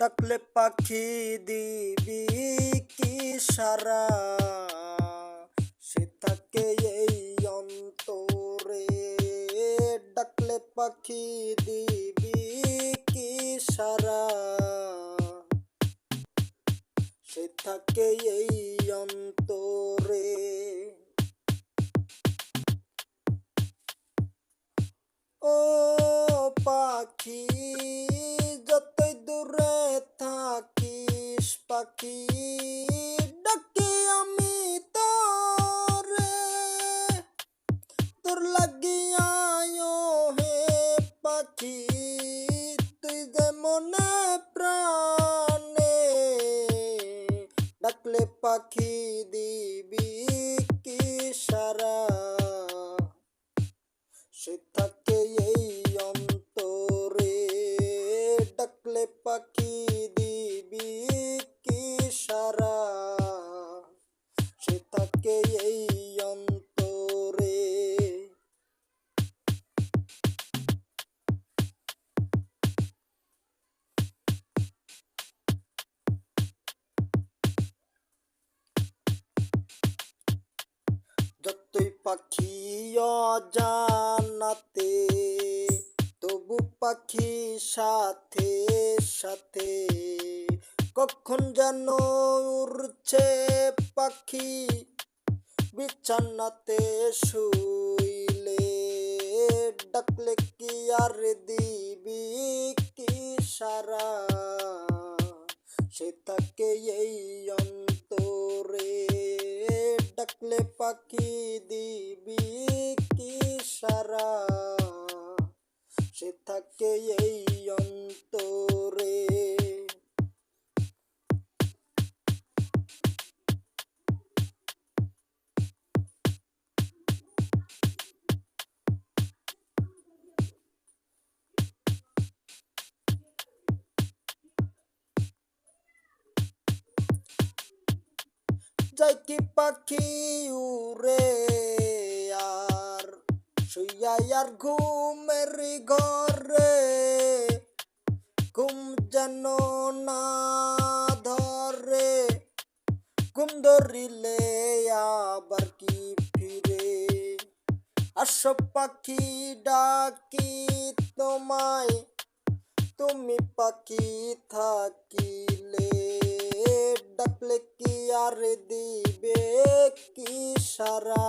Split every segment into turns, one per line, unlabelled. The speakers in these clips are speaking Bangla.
ডাকলে পাখি দিবি কি সারা? সে থাকে এই অন্তরে। ডাকলে পাখি দিবি কি সারা? সে থাকে এই অন্তরে। ও পাখি পাখি ডাকি আমি তোরে। তোর লাগিয়া হে পাখি, তুই যে মনে প্রাণে ডাকলে পাখি দিবি কি সারা। সে থাকে এই অন্তরে ডাকলে পাখি পাখি অজানাতে তবু পাখি সাথে সাথে। কখন যেন উড়ছে পাখি, বিছানাতে শুইলে ডাকলে কি আর দিবি কি সারা? সে তাকে এই অন্তরে ডাকলে পাখি দিবি কি সারা? সে থাকে এই অন্তরে যাই কি পাখি উড়ে আর শুইয়া আর ঘুমের ঘরে ঘুম যেন না ধরে ঘুম ধরিলে আবার কি ফিরে আসো পাখি ডাকি তোমায় তুমি পাখি থাকিলে ডাকলে কি আর দিবে কি সারা?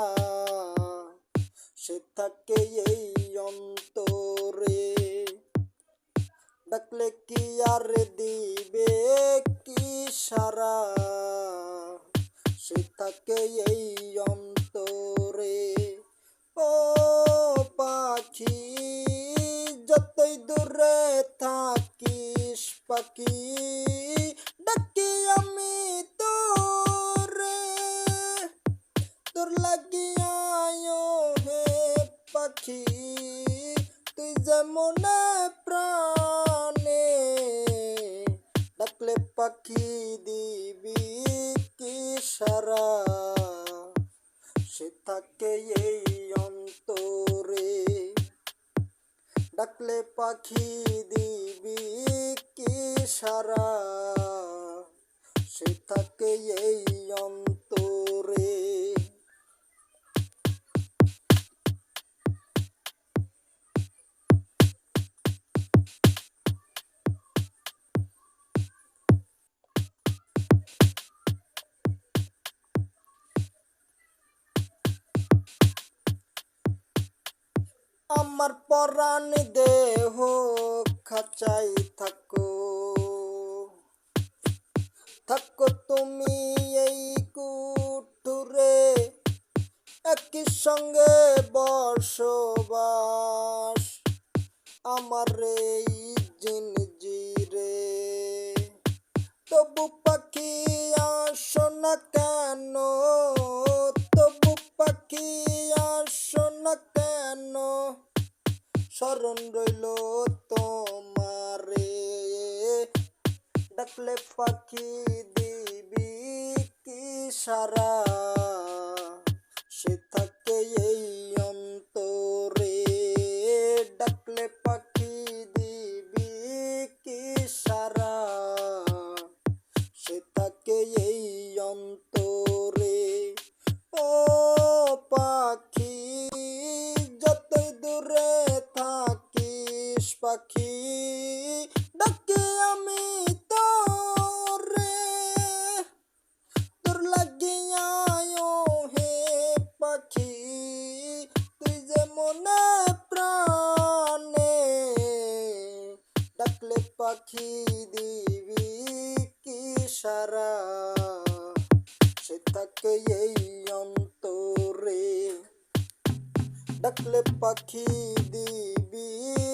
সে থাকে এই অন্তরে। ডাকলে কি আর দিবে কি সারা? তোর লাগিয়া হে পাখি। তুই যেমন প্রাণে ডাকলে পাখি দিবি কি সারা। সে থাকে এই অন্তরে। ডাকলে পাখি দিবি কি সারা। সে থাকে এই অন্তরে। আমার পরাণ দেহ খাচাই থাকো। থাকো তুমি এই কুটুরে, একই সঙ্গে বসবাস আমার এই জিনজিরে তবু পাখি আসো না কেন? তবু পাখি আসো না কেন? স্মরণ রইল তোমারে। ডাকলে পাখি দিবি কি সারা পাখি দিবি কি সারা? সে থাকে এই অন্তরে ডাকলে পাখি দিবি